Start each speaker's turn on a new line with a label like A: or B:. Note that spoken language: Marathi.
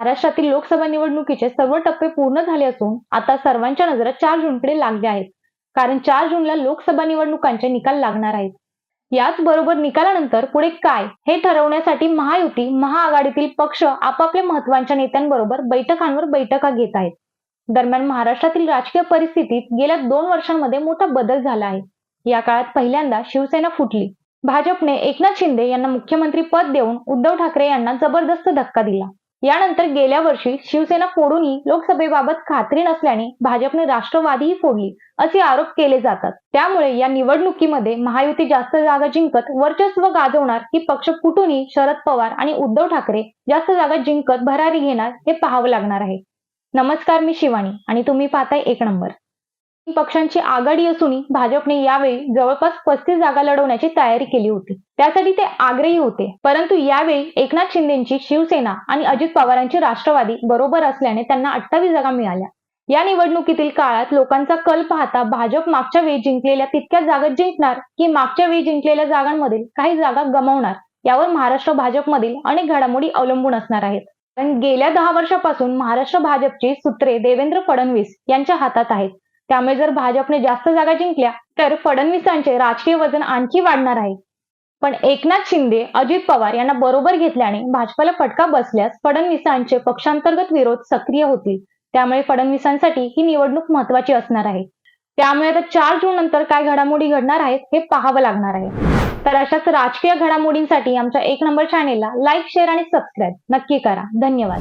A: महाराष्ट्रातील लोकसभा निवडणुकीचे सर्व टप्पे पूर्ण झाले असून आता सर्वांच्या नजरा चार जूनकडे लागल्या आहेत. कारण चार जूनला लोकसभा निवडणुकांचे निकाल लागणार आहेत. याच बरोबर निकालानंतर पुढे काय हे ठरवण्यासाठी महायुती महाआघाडीतील पक्ष आपापल्या महत्त्वाच्या नेत्यांबरोबर बैठकांवर बैठका घेत आहेत. दरम्यान महाराष्ट्रातील राजकीय परिस्थितीत गेल्या दोन वर्षांमध्ये मोठा बदल झाला आहे. या काळात पहिल्यांदा शिवसेना फुटली. भाजपने एकनाथ शिंदे यांना मुख्यमंत्री पद देऊन उद्धव ठाकरे यांना जबरदस्त धक्का दिला. यानंतर गेल्या वर्षी शिवसेना फोडूनही लोकसभेबाबत खात्री नसल्याने भाजपने राष्ट्रवादीही फोडली असे आरोप केले जातात. त्यामुळे या निवडणुकीमध्ये महायुती जास्त जागा जिंकत वर्चस्व गाजवणार की पक्ष फुटूनही शरद पवार आणि उद्धव ठाकरे जास्त जागा जिंकत भरारी घेणार हे पाहावं लागणार आहे. नमस्कार मी शिवानी आणि तुम्ही पाहताय एक नंबर. पक्षांची आघाडी असूनही भाजपने यावेळी जवळपास पस्तीस जागा लढवण्याची तयारी केली होती. त्यासाठी ते आग्रही होते. परंतु यावेळी एकनाथ शिंदेची शिवसेना आणि अजित पवारांची राष्ट्रवादी बरोबर असल्याने त्यांना अठ्ठावीस जागा मिळाल्या. या निवडणुकीतील काळात लोकांचा कल पाहता भाजप मागच्या वेळी जिंकलेल्या तितक्याच जागा जिंकणार की मागच्या वेळी जिंकलेल्या जागांमधील काही जागा गमावणार यावर महाराष्ट्र भाजपमधील अनेक घडामोडी अवलंबून असणार आहेत. कारण गेल्या दहा वर्षापासून महाराष्ट्र भाजपची सूत्रे देवेंद्र फडणवीस यांच्या हातात आहेत. त्यामुळे जर भाजपने जास्त जागा जिंकल्या तर फडणवीसांचे राजकीय वजन आणखी वाढणार आहे. पण एकनाथ शिंदे अजित पवार यांना बरोबर घेतल्याने भाजपला फटका बसल्यास फडणवीसांचे पक्षांतर्गत विरोध सक्रिय होतील. त्यामुळे फडणवीसांसाठी ही निवडणूक महत्वाची असणार आहे. त्यामुळे आता चार जून नंतर काय घडामोडी घडणार आहेत हे पाहावं लागणार आहे. तर अशाच राजकीय घडामोडींसाठी आमच्या एक नंबर चॅनेलला लाईक शेअर आणि सबस्क्राईब नक्की करा. धन्यवाद.